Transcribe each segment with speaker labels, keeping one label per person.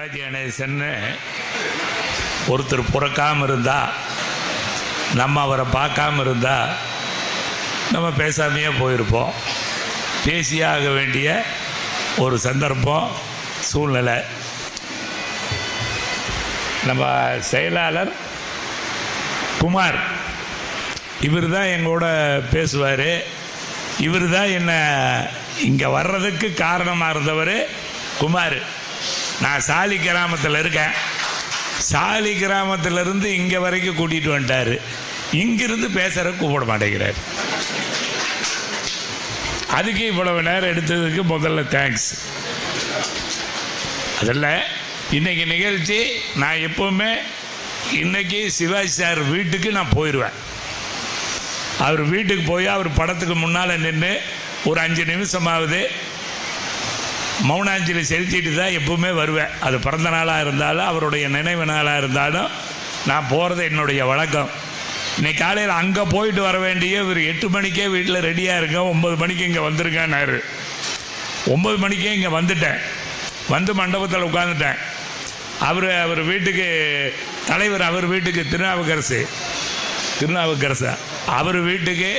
Speaker 1: சிவாஜி கணேசன்னு ஒருத்தர் பிறக்காமல் இருந்தா நம்ம அவரை பார்க்காம இருந்தா நம்ம பேசாமையே போயிருப்போம். பேசியே ஆக வேண்டிய ஒரு சந்தர்ப்பம் சூழ்நிலை. நம்ம செயலாளர் குமார் இவர் தான் எங்களோட பேசுவார். இவர் தான் என்னை இங்கே வர்றதுக்கு காரணமாக இருந்தவர் குமார். நான் சாலி கிராமத்தில் இருக்கேன். சாலி கிராமத்திலிருந்து இங்கே வரைக்கும் கூட்டிகிட்டு வந்துட்டார். இங்கிருந்து பேசுகிற கூப்பிட மாட்டேங்கிறார். அதுக்கு இவ்வளவு நேரம் எடுத்ததுக்கு முதல்ல தேங்க்ஸ் அதில் இன்னைக்கு நிகழ்ச்சி நான் எப்போவுமே இன்றைக்கி சிவாஜி சார் வீட்டுக்கு நான் போயிடுவேன் அவர் வீட்டுக்கு போய் அவர் படத்துக்கு முன்னால் நின்று ஒரு அஞ்சு நிமிஷமாவது மௌனாஞ்சலி செலுத்திட்டு தான் எப்பவுமே வருவேன். அது பிறந்த நாளாக இருந்தாலும் அவருடைய நினைவு நாளாக இருந்தாலும் நான் போகிறது என்னுடைய வழக்கம். இன்னைக்கு காலையில் அங்கே போயிட்டு வர வேண்டிய இவர் எட்டு மணிக்கே வீட்டில் ரெடியாக இருக்கேன் ஒம்பது மணிக்கு இங்கே வந்திருக்கேன்னாரு ஒம்பது மணிக்கே இங்கே வந்துட்டேன். வந்து மண்டபத்தில் உட்காந்துட்டேன் அவர் அவர் வீட்டுக்கு தலைவர் அவர் வீட்டுக்கு திருநாவுக்கரசு. திருநாவுக்கரசு. அவர் வீட்டுக்கு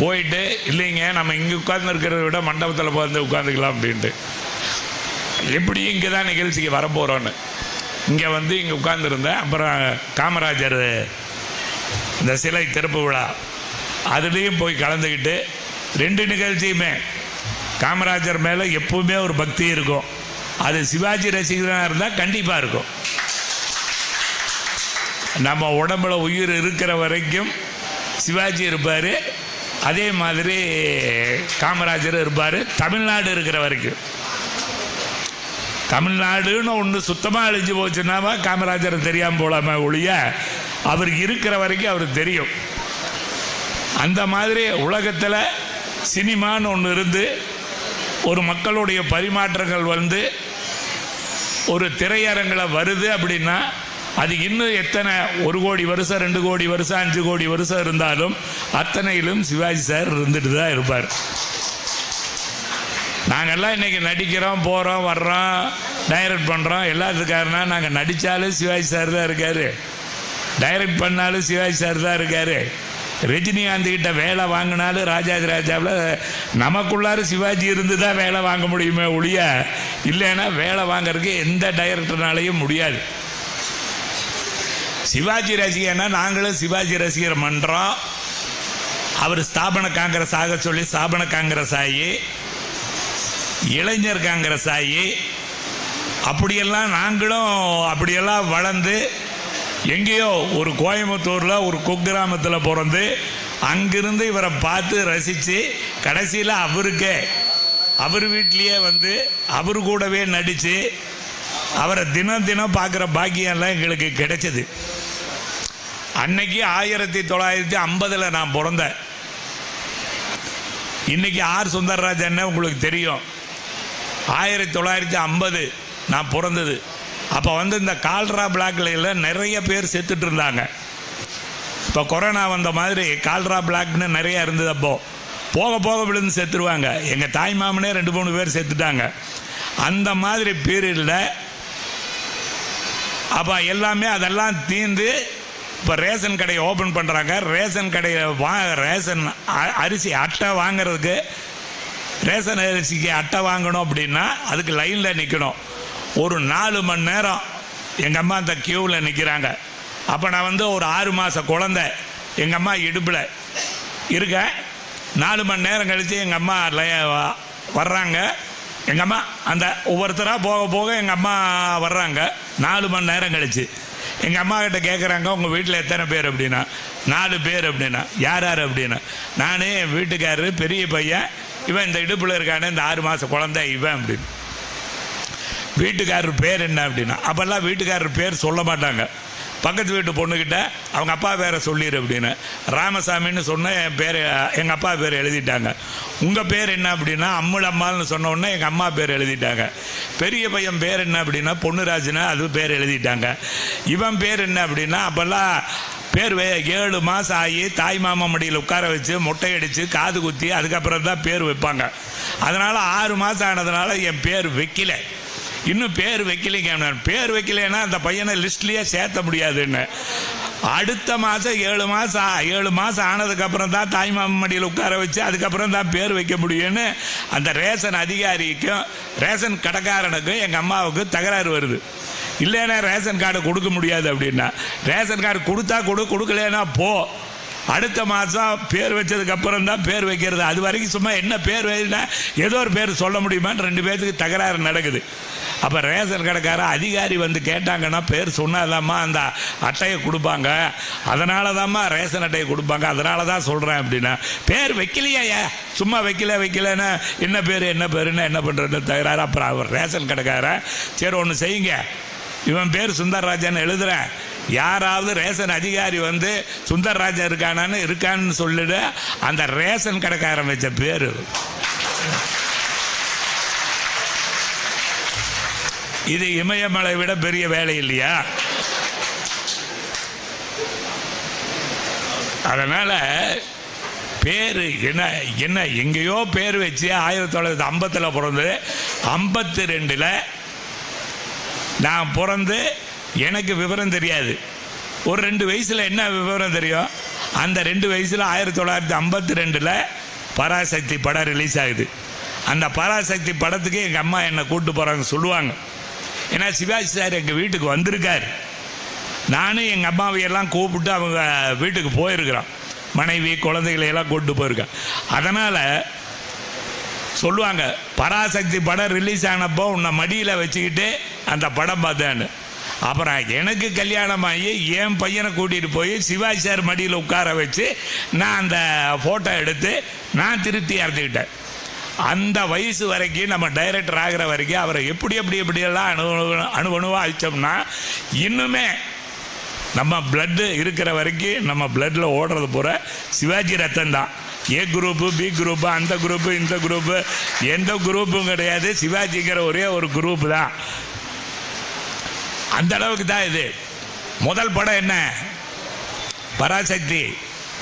Speaker 1: போயிட்டு இல்லைங்க நம்ம இங்கே உட்காந்துருக்கிறத விட மண்டபத்தில் வந்து உட்காந்துக்கலாம் அப்படின்ட்டு. எப்படி இங்கே தான் நிகழ்ச்சிக்கு வரப்போகிறோன்னு இங்கே வந்து இங்கே உட்காந்துருந்தேன் அப்புறம் காமராஜர் இந்த சிலை திறப்பு விழா. அதுலேயும் போய் கலந்துக்கிட்டு ரெண்டு நிகழ்ச்சியுமே. காமராஜர் மேலே எப்பவுமே ஒரு பக்தி இருக்கும். அது சிவாஜி ரசிகராக இருந்தால் கண்டிப்பாக இருக்கும். நம்ம உடம்புல உயிர் இருக்கிற வரைக்கும் சிவாஜி இருப்பார். அதே மாதிரி காமராஜர் இருப்பார். தமிழ்நாடு இருக்கிற வரைக்கும். தமிழ்நாடுன்னு ஒன்று சுத்தமாக அழிஞ்சு போச்சுன்னாவா காமராஜர் தெரியாமல் போலாம ஒழிய அவர் இருக்கிற வரைக்கும் அவர் தெரியும். அந்த மாதிரி உலகத்தில் சினிமான்னு ஒன்று இருந்து ஒரு மக்களுடைய பரிமாற்றங்கள் வந்து ஒரு திரையரங்கில் வருது அப்படின்னா அது இன்னும் எத்தனை ஒரு கோடி வருஷம் ரெண்டு கோடி வருஷம் அஞ்சு கோடி வருஷம் இருந்தாலும் அத்தனையிலும் சிவாஜி சார் இருந்துட்டு தான் இருப்பார். நாங்கெல்லாம் இன்னைக்கு நடிக்கிறோம் போகிறோம் வர்றோம் டைரக்ட் பண்ணுறோம் எல்லாத்துக்காரனா நாங்கள் நடித்தாலும் சிவாஜி சார் தான் இருக்கார். டைரக்ட் பண்ணாலும் சிவாஜி சார் தான் இருக்கார். ரஜினிகாந்த் கிட்ட வேலை வாங்கினாலும் ராஜாஜி ராஜாவில் நமக்குள்ளார சிவாஜி இருந்து தான் வேலை வாங்க முடியுமே ஒழிய இல்லைன்னா வேலை வாங்குறதுக்கு எந்த டைரக்டர்னாலையும் முடியாது. சிவாஜி ரசிகனா நாங்களும் சிவாஜி ரசிகர் மன்றம். அவர் ஸ்தாபன காங்கிரஸ் ஆக சொல்லி ஸ்தாபன காங்கிரஸ் ஆகி இளைஞர் காங்கிரஸ் ஆகி அப்படியெல்லாம் நாங்களும் அப்படியெல்லாம் வளர்ந்து எங்கேயோ ஒரு கோயம்புத்தூரில் ஒரு குக்கிராமத்தில் பிறந்து அங்கிருந்து இவரை பார்த்து ரசித்து கடைசியில் அவருக்கே அவர் வீட்லேயே வந்து அவர் கூடவே நடித்து அவரை தினம் தினம் பார்க்குற பாக்கியம்லாம் எங்களுக்கு கிடைச்சது. அன்னைக்கு ஆயிரத்தி தொள்ளாயிரத்தி ஐம்பதில் நான் பிறந்தேன். இன்னைக்கு ஆர் சுந்தரராஜன் உங்களுக்கு தெரியும். ஆயிரத்தி தொள்ளாயிரத்தி ஐம்பது நான் பிறந்தது. அப்போ வந்து இந்த கால்ரா பிளாக்ல நிறைய பேர் செத்துட்டு இருந்தாங்க. இப்போ கொரோனா வந்த மாதிரி கால்ரா பிளாக்னு நிறையா இருந்தது அப்போது போக போக விழுந்து செத்துருவாங்க. எங்கள் தாய் மாமனே ரெண்டு மூணு பேர் செத்துட்டாங்க. அந்த மாதிரி பீரியடில் அப்போ எல்லாமே அதெல்லாம் தீர்ந்து இப்போ ரேஷன் கடையை ஓப்பன் பண்ணுறாங்க ரேஷன் கடையை வா ரேஷன் அரிசி அட்டை வாங்குறதுக்கு ரேஷன் அரிசிக்கு அட்டை வாங்கணும் அப்படின்னா அதுக்கு லைனில் நிற்கணும் ஒரு நாலு மணி நேரம் எங்கள் அம்மா அந்த க்யூவில் நிற்கிறாங்க அப்போ நான் வந்து ஒரு ஆறு மாத குழந்த எங்கள் அம்மா இடுப்பில் இருக்கேன். நாலு மணி நேரம் கழித்து எங்கள் அம்மா ல- வர்றாங்க. எங்கள் அம்மா அந்த ஒவ்வொருத்தராக போக போக எங்கள் அம்மா வர்றாங்க. நாலு மணி நேரம் கழிச்சு. எங்கள் அம்மா கிட்ட கேட்குறாங்க உங்கள் வீட்டில் எத்தனை பேர்? அப்படின்னா நாலு பேர் அப்படின்னா யார் யார்? அப்படின்னா நான் என் வீட்டுக்காரரு பெரிய பையன் இவன் இந்த இடுப்பில் இருக்கானே இந்த ஆறு மாத குழந்தை இவன் அப்படின்னு. வீட்டுக்காரர் பேர் என்ன அப்படின்னா அப்போல்லாம் வீட்டுக்காரர் பேர் சொல்ல மாட்டாங்க. பக்கத்து வீட்டு பொண்ணுக்கிட்ட அவங்க அப்பா பேரை சொல்லிடு அப்படின்னு. ராமசாமின்னு சொன்ன என் பேர் எங்கள் அப்பா பேர் எழுதிட்டாங்க. உங்கள் பேர் என்ன அப்படின்னா அம்முள் அம்மாள்னு சொன்ன உடனே எங்கள் அம்மா பேர் எழுதிட்டாங்க. பெரிய பையன் பேர் என்ன அப்படின்னா பொண்ணுராஜுன்னு அது பேர் எழுதிட்டாங்க. இவன் பேர் என்ன அப்படின்னா அப்போல்லாம் பேர் ஏழு மாதம் ஆகி தாய் மாமா மடியில் உட்கார வச்சு மொட்டை அடித்து காது குத்தி அதுக்கப்புறம் தான் பேர் வைப்பாங்க. அதனால் ஆறு மாதம் ஆனதுனால என் பேர் வைக்கல. இன்னும் பேர் வைக்கலைங்க பேர் வைக்கலைன்னா அந்த பையனை லிஸ்ட்லேயே சேர்த்த முடியாதுன்னு. அடுத்த மாதம் ஏழு மாதம் ஏழு மாதம் ஆனதுக்கப்புறம் தான் தாய்மாமன் மடியில் உட்கார வச்சு அதுக்கப்புறம் தான் பேர் வைக்க முடியும்னு அந்த ரேஷன் அதிகாரிக்கும் ரேஷன் கடைக்காரனுக்கும் எங்கள் அம்மாவுக்கும் தகராறு வருது. இல்லைன்னா ரேஷன் கார்டு கொடுக்க முடியாது அப்படின்னா ரேஷன் கார்டு கொடுத்தா கொடு கொடுக்கலன்னா போ. அடுத்த மாதம் பேர் வச்சதுக்கப்புறம் தான் பேர் வைக்கிறது. அது வரைக்கும் சும்மா என்ன பேர் வைனா ஏதோ ஒரு பேர் சொல்ல முடியுமான்னு ரெண்டு பேர்த்துக்கு தகராறு நடக்குது. அப்போ ரேஷன் கடைக்கார அதிகாரி வந்து கேட்டாங்கன்னா பேர் சொன்னாதாம்மா அந்த அட்டையை கொடுப்பாங்க. அதனால தாம்மா ரேஷன் அட்டையை கொடுப்பாங்க. அதனால தான் சொல்கிறேன் அப்படின்னா பேர் வைக்கலையா சும்மா வைக்கல வைக்கலன்னா என்ன பேர் என்ன பேருன்னு என்ன பண்ணுறதுன்னு தகராறு. அப்புறம் அவர் ரேஷன் கடைக்காரன் சரி ஒன்று செய்யுங்க. இவன் பேர் சுந்தரராஜன் எழுதுறேன் யாராவது ரேஷன் அதிகாரி வந்து சுந்தரராஜன் இருக்கானான்னு இருக்கான்னு சொல்லிடு அந்த ரேஷன் கடைக்காரன் வச்ச பேர். இது இமயமலை விட பெரிய வேலை இல்லையா? அதனால் பேர் என்ன என்ன எங்கேயோ பேர் வச்சு ஆயிரத்தி தொள்ளாயிரத்தி ஐம்பத்தில் பிறந்து ஐம்பத்தி ரெண்டில் நான் பிறந்து எனக்கு விவரம் தெரியாது. ஒரு ரெண்டு வயசில் என்ன விவரம் தெரியும்? அந்த ரெண்டு வயசில் ஆயிரத்தி தொள்ளாயிரத்தி ஐம்பத்தி ரெண்டில் பராசக்தி படம் ரிலீஸ் ஆகுது. அந்த பராசக்தி படத்துக்கு எங்கள் அம்மா என்னை கூப்பிட்டு போகிறாங்க சொல்லுவாங்க. ஏன்னா சிவாஜி சார் எங்கள் வீட்டுக்கு வந்திருக்கார். நானும் எங்கள் அம்மாவையெல்லாம் கூப்பிட்டு அவங்க வீட்டுக்கு போயிருக்கிறோம். மனைவி குழந்தைகளையெல்லாம் கூப்பிட்டு போயிருக்கேன் அதனால் சொல்லுவாங்க பராசக்தி படம் ரிலீஸ் ஆனப்போ உன்னை மடியில் வச்சுக்கிட்டு அந்த படம் பார்த்தேன்னு. அப்புறம் எனக்கு கல்யாணம் ஆகி என் பையனை கூட்டிகிட்டு போய் சிவாஜி சார் மடியில் உட்கார வச்சு நான் அந்த ஃபோட்டோ எடுத்து நான் திருப்தி இறந்துக்கிட்டேன் அந்த வயசு வரைக்கும் நம்ம டைரக்டர் ஆகிற வரைக்கும் அவரை எப்படி எப்படி எப்படியெல்லாம் அணு அணுவணுவாக அழிச்சோம்னா இன்னுமே நம்ம பிளட்டு இருக்கிற வரைக்கும் நம்ம பிளட்டில் ஓடுறது பூரா சிவாஜி ரத்தம் தான். ஏ குரூப்பு பி குரூப்பு அந்த குரூப்பு இந்த குரூப்பு எந்த குரூப்பும் கிடையாது. சிவாஜிங்கிற ஒரே ஒரு குரூப் தான். அந்த அளவுக்கு தான் இது. முதல் படம் என்ன? பராசக்தி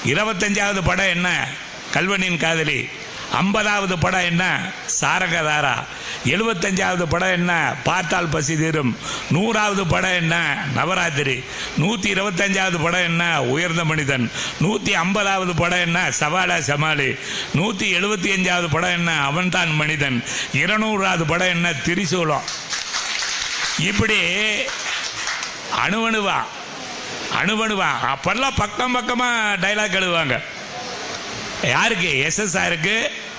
Speaker 1: இருபத்தஞ்சாவது படம் என்ன? கல்வனின் காதலி. ஐம்பதாவது படம் என்ன? சாரகதாரா எழுபத்தஞ்சாவது படம் என்ன? பார்த்தால் பசி தீரும். நூறாவது படம் என்ன? நவராத்திரி. நூற்றி இருபத்தஞ்சாவது படம் என்ன? உயர்ந்த மனிதன். நூற்றி ஐம்பதாவது படம் என்ன? சவாலா சமாளி. நூற்றி எழுபத்தி அஞ்சாவது படம் என்ன? அவன்தான் மனிதன். இருநூறாவது படம் என்ன? திரிசூலம். இப்படி அணுவணுவா அணுவணுவா. அப்பெல்லாம் பக்கம் பக்கமாக டைலாக் எழுதுவாங்க. யாருக்கு? எஸ்எஸ்ஆருக்கு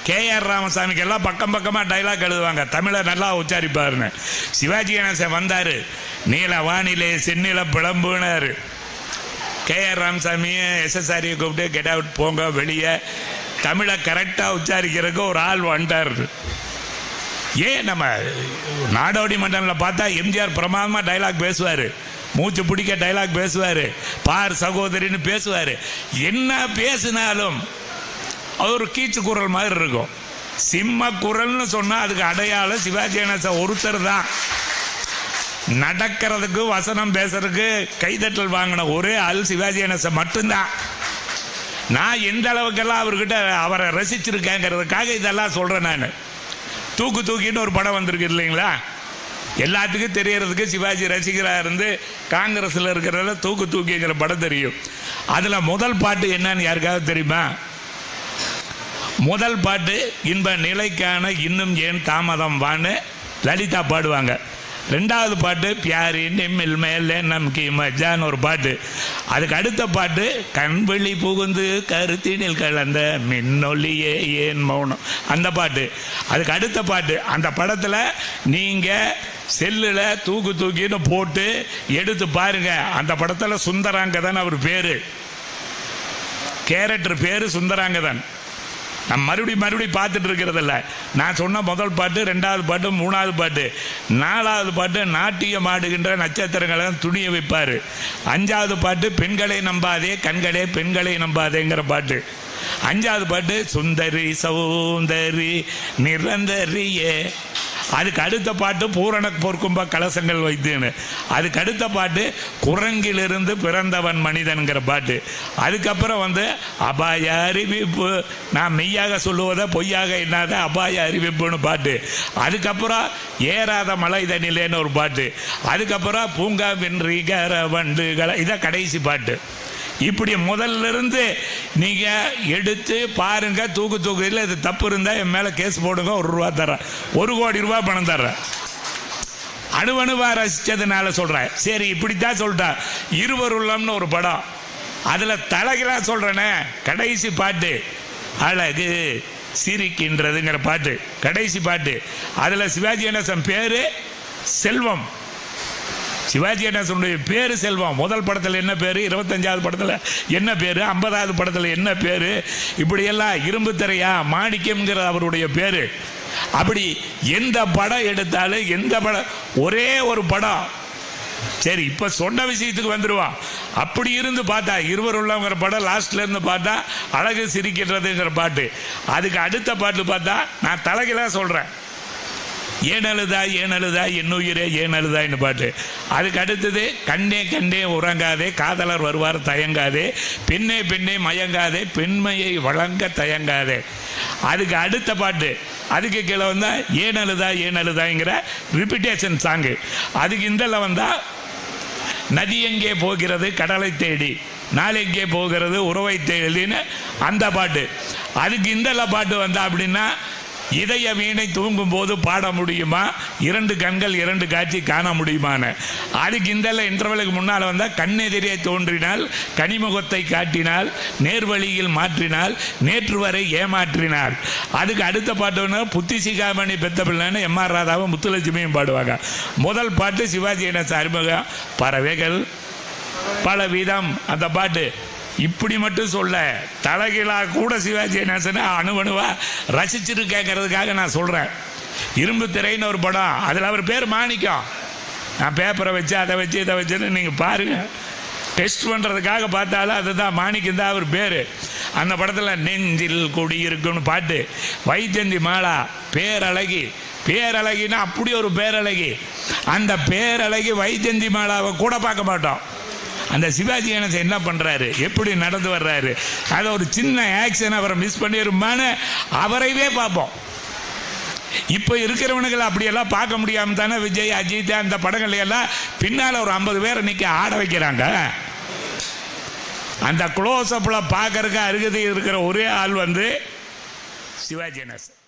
Speaker 1: கேஆர் ராமசாமிக்கு எல்லாம் பக்கம் பக்கமாக டைலாக் எழுதுவாங்க. தமிழை நல்லா உச்சாரிப்பாருன்னு. சிவாஜி கணேசன் வந்தார். நீல வானிலை செந்நில பிளம்புனார் கேஆர் ராமசாமியும் எஸ்எஸ்ஆரியை கூப்பிட்டு கெட் அவுட் போங்க வெளியே. தமிழை கரெக்டாக உச்சாரிக்கிறதுக்கு ஒரு ஆள் வந்துட்டார். ஏன் நம்ம நாடோடி மண்டலில் பார்த்தா எம்ஜிஆர் பிரமாதமாக டைலாக் பேசுவார். மூச்சு பிடிக்க டைலாக் பேசுவார். பார் சகோதரின்னு பேசுவார். என்ன பேசினாலும் அது ஒரு கீச்சு குரல் மாதிரி இருக்கும். சிம்ம குரல்னு சொன்னால் அதுக்கு அடையாளம் சிவாஜி கணேசன் ஒருத்தர் தான். நடக்கிறதுக்கு வசனம் பேசுறதுக்கு கைதட்டல் வாங்கின ஒரே ஆள் சிவாஜி கணேசன் மட்டும்தான். நான் எந்த அளவுக்கெல்லாம் அவர்கிட்ட அவரை ரசிச்சிருக்கேங்கிறதுக்காக இதெல்லாம் சொல்கிறேன் நான். தூக்கு தூக்கின்னு ஒரு படம் வந்திருக்கு இல்லைங்களா? எல்லாத்துக்கும் தெரியறதுக்கு சிவாஜி ரசிகராக இருந்து காங்கிரஸில் இருக்கிறதால தூக்கு தூக்கிங்கிற படம் தெரியும். அதில் முதல் பாட்டு என்னன்னு யாருக்காவது தெரியுமா? முதல் பாட்டு இன்ப நிலைக்கான இன்னும் ஏன் தாமதம் வான்னு லலிதா பாடுவாங்க. ரெண்டாவது பாட்டு பியாரி நிம்மில் மேலே நம்கி மஜான்னு ஒரு பாட்டு. அதுக்கு அடுத்த பாட்டு கண்வெளி புகுந்து கருத்தினில் கலந்த மின்னொலியே ஏன் மௌனம் அந்த பாட்டு. அதுக்கு அடுத்த பாட்டு அந்த படத்தில் நீங்கள் செல்லில் தூக்கு தூக்கின்னு போட்டு எடுத்து பாருங்க. அந்த படத்தில் சுந்தராங்கதான் அவர் பேர். கேரக்டர் பேர் சுந்தராங்கதான். நான் மறுபடியும் மறுபடியும் பார்த்துட்டு இருக்கிறதில்ல. நான் சொன்ன முதல் பாட்டு ரெண்டாவது பாட்டு மூணாவது பாட்டு நாலாவது பாட்டு நாட்டியம் ஆடுகின்ற நட்சத்திரங்களை துணியை வைப்பார். அஞ்சாவது பாட்டு பெண்களை நம்பாதே கண்களே பெண்களை நம்பாதேங்கிற பாட்டு. அஞ்சாவது பாட்டு சுந்தரி சௌந்தரி நிரந்தரியே. அதுக்கு அடுத்த பாட்டு பூரண போர்க்கும்ப கலசங்கள் வைத்துன்னு. அதுக்கு அடுத்த பாட்டு குரங்கிலிருந்து பிறந்தவன் மனிதன்கிற பாட்டு. அதுக்கப்புறம் வந்து அபாய அறிவிப்பு. நான் மெய்யாக சொல்லுவதை பொய்யாக என்னாத அபாய அறிவிப்புன்னு பாட்டு. அதுக்கப்புறம் ஏறாத மலை தண்ணிலேன்னு ஒரு பாட்டு. அதுக்கப்புறம் பூங்கா வென்றிகர வண்டுகளை இதான் கடைசி பாட்டு. இப்படி முதல்ல இருந்து நீங்க எடுத்து பாருங்க தூக்கு தூக்கு. இல்லை இது தப்பு இருந்தா என் மேல கேஸ் போடுங்க ஒரு ரூபா தர்றேன். ஒரு கோடி ரூபாய் பணம் தர்றேன். அணுவணுவா ரசிச்சதுனால சொல்றேன். சரி இப்படித்தான் சொல்லிட்டா. இருவர் உள்ளம்னு ஒரு படம். அதுல தலைகளா சொல்றேனே கடைசி பாட்டு. அழகு சிரிக்கின்றதுங்கிற பாட்டு. கடைசி பாட்டு. அதுல சிவாஜி கணேசன் பேரு செல்வம். சிவாஜி கணேசனுடைய பேர் செல்வம். முதல் படத்தில் என்ன பேர்? இருபத்தஞ்சாவது படத்தில் என்ன பேர்? ஐம்பதாவது படத்தில் என்ன பேர்? இப்படியெல்லாம் இரும்பு திரையா மாணிக்கம்ங்கிற அவருடைய பேர். அப்படி எந்த படம் எடுத்தாலும் எந்த படம் ஒரே ஒரு படம். சரி இப்போ சொன்ன விஷயத்துக்கு வந்துடுவான் அப்படி இருந்து பார்த்தா இருவர் உள்ளவங்கிற படம் லாஸ்ட்ல இருந்து பார்த்தா அழகு சிரிக்கின்றதுங்கிற பாட்டு. அதுக்கு அடுத்த பாட்டு பார்த்தா நான் தலைகளாக சொல்கிறேன் ஏன் அழுதா ஏன் அழுதா என் உயிரே ஏன் அழுதான்னு பாட்டு. அதுக்கு அடுத்தது கண்ணே கண்ணே உறங்காதே காதலர் வருவார் தயங்காதே பெண்ணே பெண்ணே மயங்காதே பெண்மையை வழங்க தயங்காதே. அதுக்கு அடுத்த பாட்டு அதுக்கு கீழே வந்தால் ஏன் அழுதா ஏன் அழுதாங்கிற ரிப்பிட்டேஷன் சாங்கு அதுக்கு இந்தல வந்தால் நதி எங்கே போகிறது கடலை தேடி நாளைக்கே போகிறது உறவை தேடின்னு அந்த பாட்டு. அதுக்கு இந்தல பாட்டு வந்தா அப்படின்னா இதய வீணை தூங்கும் போது பாட முடியுமா? இரண்டு கண்கள் இரண்டு காட்சி காண முடியுமான்னு. அதுக்கு இந்த இன்டர்வலுக்கு முன்னால் வந்தால் கண்ணெதிரே தோன்றினால் கனிமுகத்தை காட்டினால் நேர்வழியில் மாற்றினால் நேற்று வரை ஏமாற்றினார் அதுக்கு அடுத்த பாட்டுன்னா புத்தி சிகாமணி பெத்த பிள்ளைன்னு எம் ஆர் ராதாவும் முத்துலட்சுமியும் பாடுவாங்க. முதல் பாட்டு சிவாஜி என்ன அறிமுகம். பறவைகள் பல விதம் அந்த பாட்டு இப்படி மட்டும் சொல்ல தலைகீழா கூட சிவாஜி கணேசனை அணுவணுவா? ரசிச்சிருக்கேங்கிறதுக்காக நான் சொல்கிறேன் இரும்பு திரைன்னு ஒரு படம் அதில் அவர் பேர் மாணிக்கம். நான் பேப்பரை வச்சு அதை வச்சு இதை வச்சுன்னு நீங்கள் பாருங்கள் டெஸ்ட் பண்ணுறதுக்காக பார்த்தாலும் அதுதான் மாணிக்கம் தான் அவர் பேர். அந்த படத்தில் நெஞ்சில் குடியிருக்குன்னு பாட்டு. வைஜந்தி மாலா பேரழகி. பேரழகின்னா அப்படி ஒரு பேரழகி. அந்த பேரழகி வைஜந்தி மாலாவை கூட பார்க்க மாட்டோம். அந்த சிவாஜி கணேசன் என்ன பண்ணுறாரு எப்படி நடந்து வர்றாரு? அதை ஒரு சின்ன ஆக்ஷன் அவரை மிஸ் பண்ணிருமான்னு அவரைவே பார்ப்போம். இப்போ இருக்கிறவனுங்களை அப்படியெல்லாம் பார்க்க முடியாமல் தானே விஜய் அஜித் அந்த படங்களை எல்லாம் பின்னால் ஒரு ஐம்பது பேரை நிற்க ஆட வைக்கிறாங்க. அந்த க்ளோஸ் அப்பில் பார்க்கறக்கு அருகதை இருக்கிற ஒரே ஆள் வந்து சிவாஜி கணேசன்